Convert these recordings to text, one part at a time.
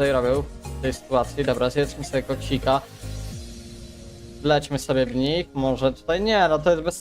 tutaj robił w tej sytuacji. Dobra, zjedzmy sobie koksika. Wlećmy sobie w nich, może tutaj nie, no to jest bez...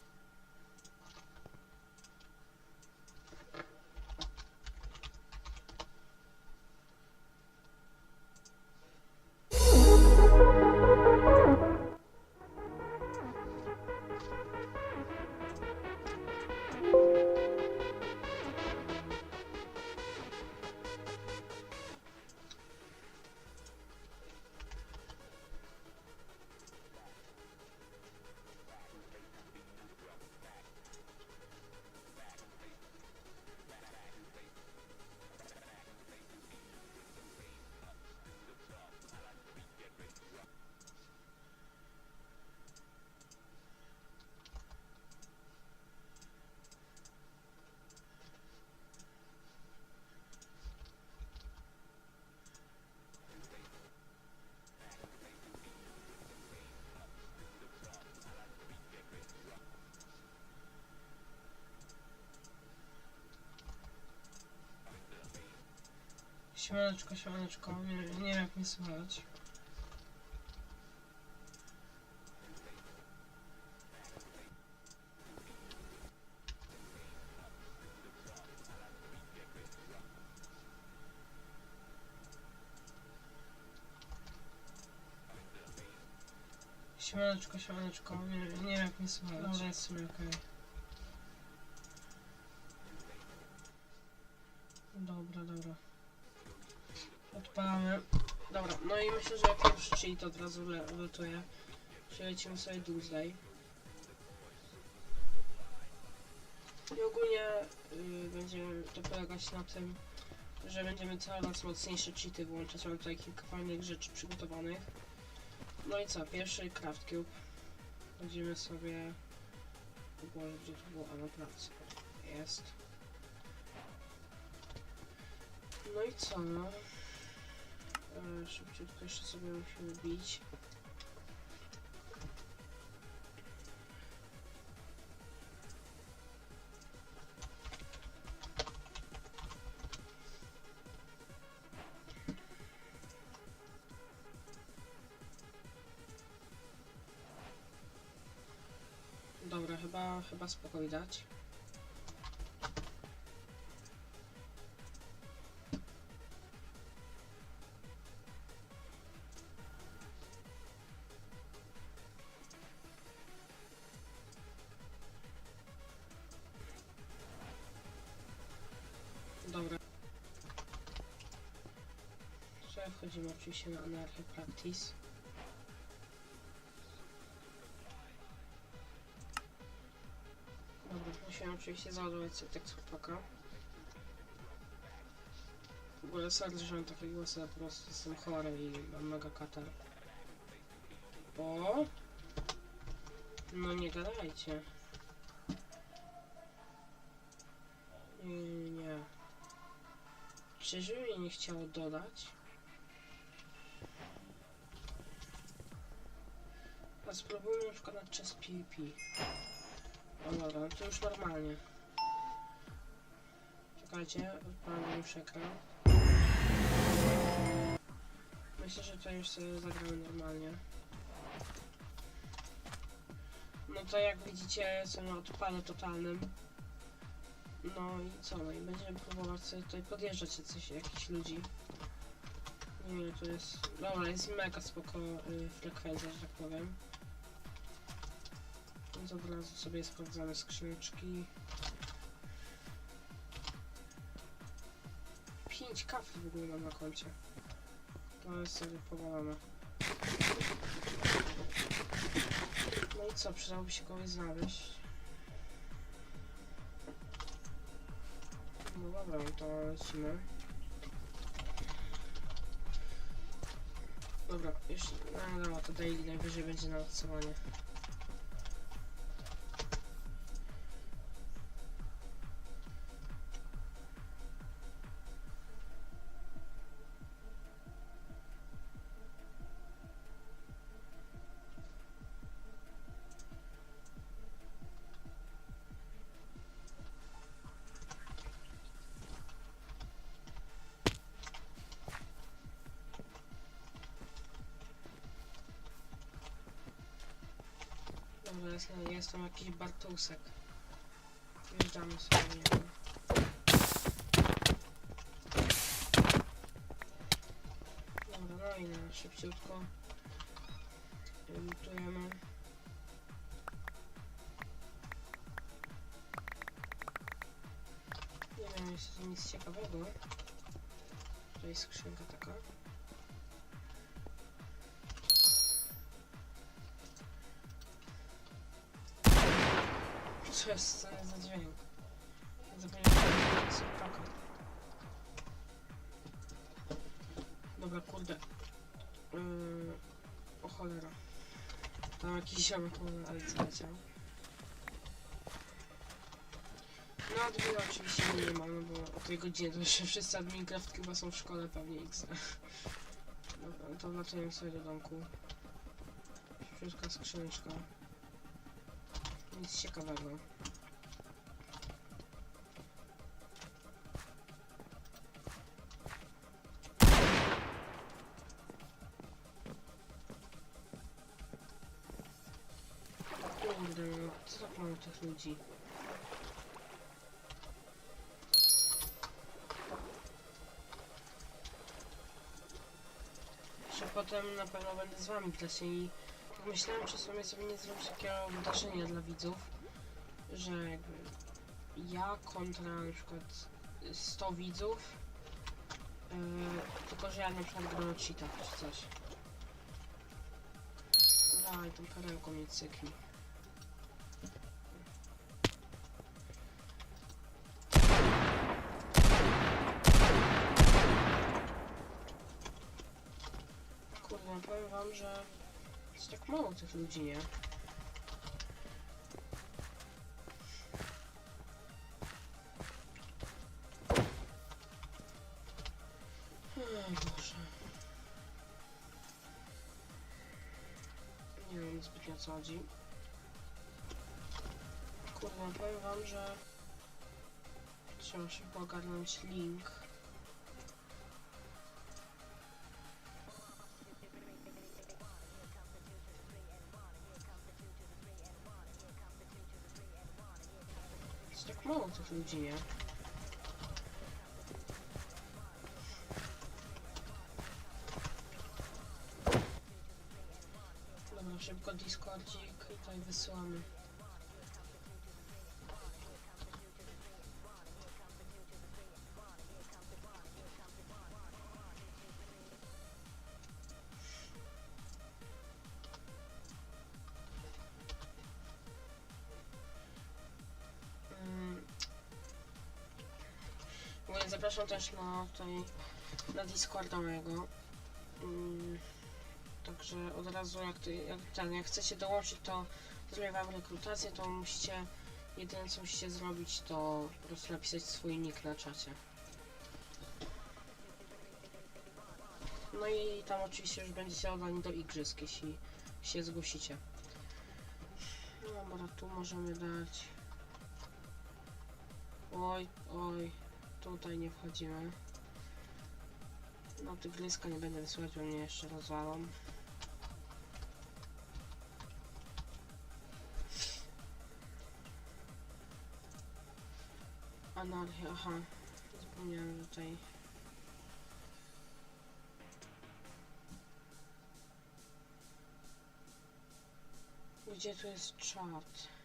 Siemaneczko, siemaneczko, nie, nie wiem jak mnie słychać. Siemaneczko, siemaneczko, nie, nie wiem jak mnie słychać. Dobra, jest w sumie okej. Dobra, dobra. Odpalamy. Dobra, no i myślę, że pierwszy cheat od razu lutuje. Przelecimy sobie Doomsday. I ogólnie y, będzie to polegać na tym, że będziemy coraz mocniejsze cheaty włączać. Mam tutaj kilka fajnych rzeczy przygotowanych. No i co, pierwszy Craft Cube. Będziemy sobie... O Boże, gdzie to było? A na pracy. Jest. No i co? E, szybciutko jeszcze sobie musimy bić. Dobra, chyba, chyba spoko widać. Wchodzimy oczywiście na Anarchy Practice. Dobra, musimy oczywiście załadować sobie tekst chłopaka. W ogóle sorry, że mam takie głosy, po prostu jestem chory i mam mega katar. O! No nie gadajcie. Nie. Czyżby mi nie chciało dodać? A spróbujmy na przykład na czas PvP. O dobra, no to już normalnie. Czekajcie, odpalam już ekran. Myślę, że to już sobie zagramy normalnie. No to jak widzicie, jestem na odpale totalnym. No i co, no i będziemy próbować sobie tutaj podjeżdżać jacyś, jakichś ludzi. Nie wiem, tu jest... Dobra, jest mega spoko y, frekwencja, że tak powiem. Od razu sobie sprawdzamy skrzyneczki. 5 kafli w ogóle mam na koncie. To jest sobie powalone. No i co, przydałoby się kogoś znaleźć. No dobra, no to lecimy. Dobra, już, no dobra, to daily najwyżej będzie na odsyłanie. Dobra, jest, jest tam jakiś Bartusek. Wjeżdżamy sobie w niego. Dobra, no i na szybciutko. Lutujemy. Nie wiem, jest nic ciekawego. To jest skrzynka taka. Jest, co jest za dźwięk? Zapomniałem. Dobra, kurde. Yy, o cholera. Tam jakiś ziomek co leciał. No admina oczywiście nie ma, no bo o tej godzinie to jeszcze wszyscy admin craft chyba są w szkole pewnie X. Dobra, to wlatujemy sobie do domku. Wszystka skrzyneczka. Nic ciekawego. Kurde, co tak mało tych ludzi? Że potem na pewno będę z wami grać i myślałem czasami sobie nie zrobić takiego wydarzenia dla widzów, że jakby ja kontra na przykład 100 widzów, yy, tylko że ja na przykład gram o cheatach czy coś. Daj, tą perełką mnie cykli. Kurde, powiem wam, że jest tak mało tych ludzi, nie? Wiem zbytnio co chodzi. Kurde, powiem wam, że trzeba szybko ogarnąć link. Mało tych ludzi, nie? Dobra, szybko Discordzik tutaj wysyłamy. Zapraszam też na tutaj na Discorda mojego. Mm. Także od razu jak, ty, jak, ten, jak chcecie dołączyć, to zrobię wam rekrutację, to musicie, jedyne co musicie zrobić, to po prostu napisać swój nick na czacie. No i tam oczywiście już będziecie oddani do igrzysk, jeśli się zgłosicie. No dobra, tu możemy dać... Oj, oj, tutaj nie wchodzimy. No tygryska nie będę wysyłać, bo mnie jeszcze rozwalą. Anarchia, aha. Zapomniałem, że tutaj... Gdzie tu jest czat?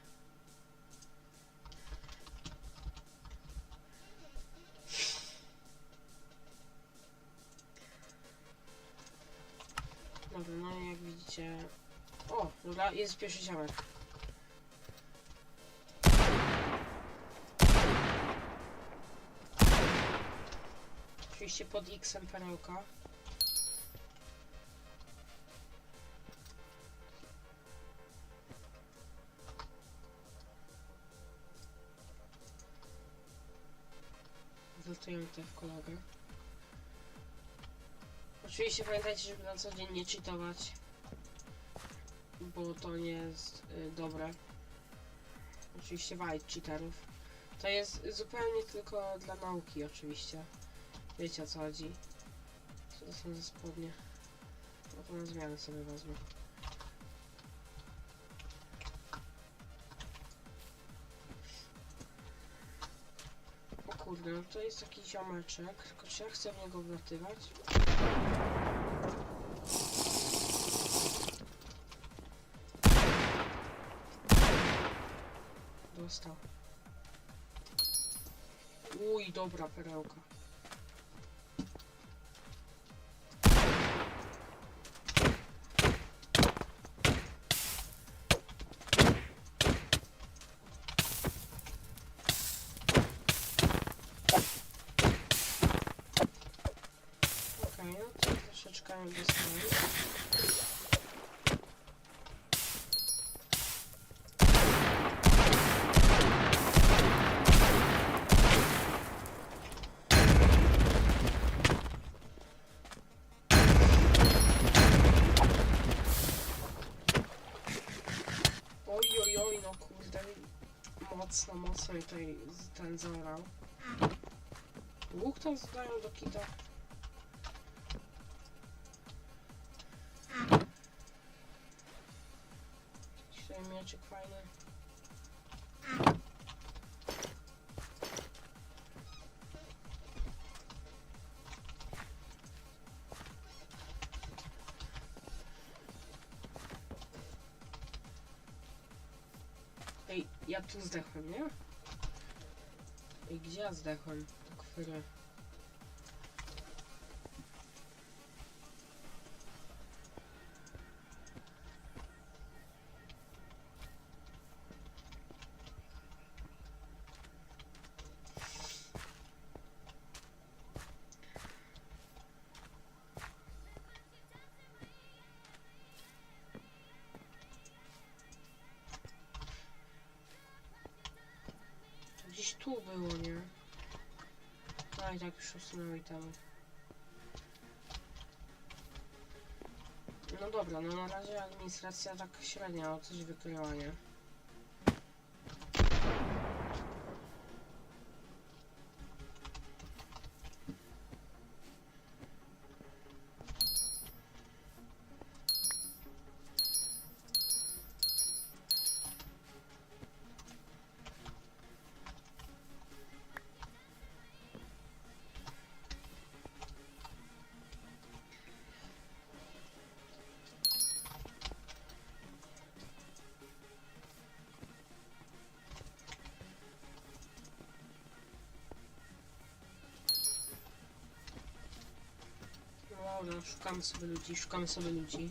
Dobra, no jak widzicie... O, dobra, jest pierwszy ziomek. Oczywiście pod X-em perełka. Zaltujemy tutaj w kolegę. Oczywiście pamiętajcie, żeby na co dzień nie cheatować. Bo to nie jest y, dobre. Oczywiście walić cheaterów. To jest zupełnie tylko dla nauki oczywiście. Wiecie o co chodzi. Co to są za spodnie? No to na zmianę sobie wezmę. O kurde, no to jest taki ziomeczek, tylko czy ja chcę w niego wlatywać? Dostał. Uj, dobra perełka. Okej, no to troszeczkę dostałem. Oj, oj, oj, kurde. Mocno, mocno i tutaj ten zaorał. Łuk tam zdają do kita. Tutaj mieczyk fajny. Ej, ja tu zdechłem, nie? Ej, gdzie ja zdechłem? Gdzieś tu było, nie? No i tak już usunęli tam. No dobra, no na razie administracja tak średnia o coś wykryła, nie? Szukamy sobie ludzi, szukamy sobie ludzi.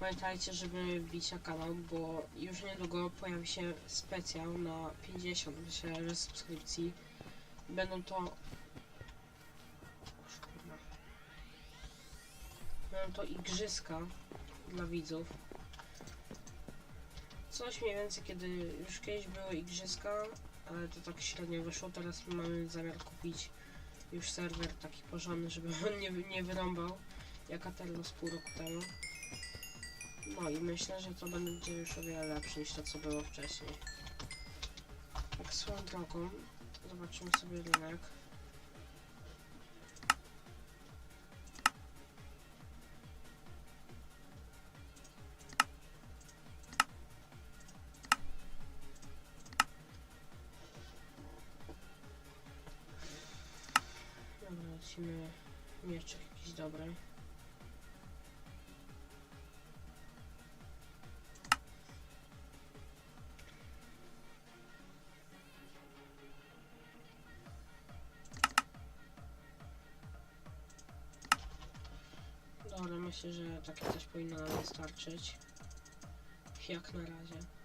Pamiętajcie, żeby wbić na kanał, bo już niedługo pojawi się specjal na 50 myślę, subskrypcji. Będą to... Będą to igrzyska dla widzów. Coś mniej więcej, kiedy już kiedyś były igrzyska, ale to tak średnio wyszło. Teraz mamy zamiar kupić już serwer taki porządny, żeby on nie, nie wyrąbał jak Atello z pół roku temu. No i myślę, że to będzie już o wiele lepsze niż to co było wcześniej. Tak swoją drogą, zobaczymy sobie rynek. Lecimy mieczek jakiś dobry. Dobra, myślę, że takie coś powinno nam wystarczyć. Jak na razie.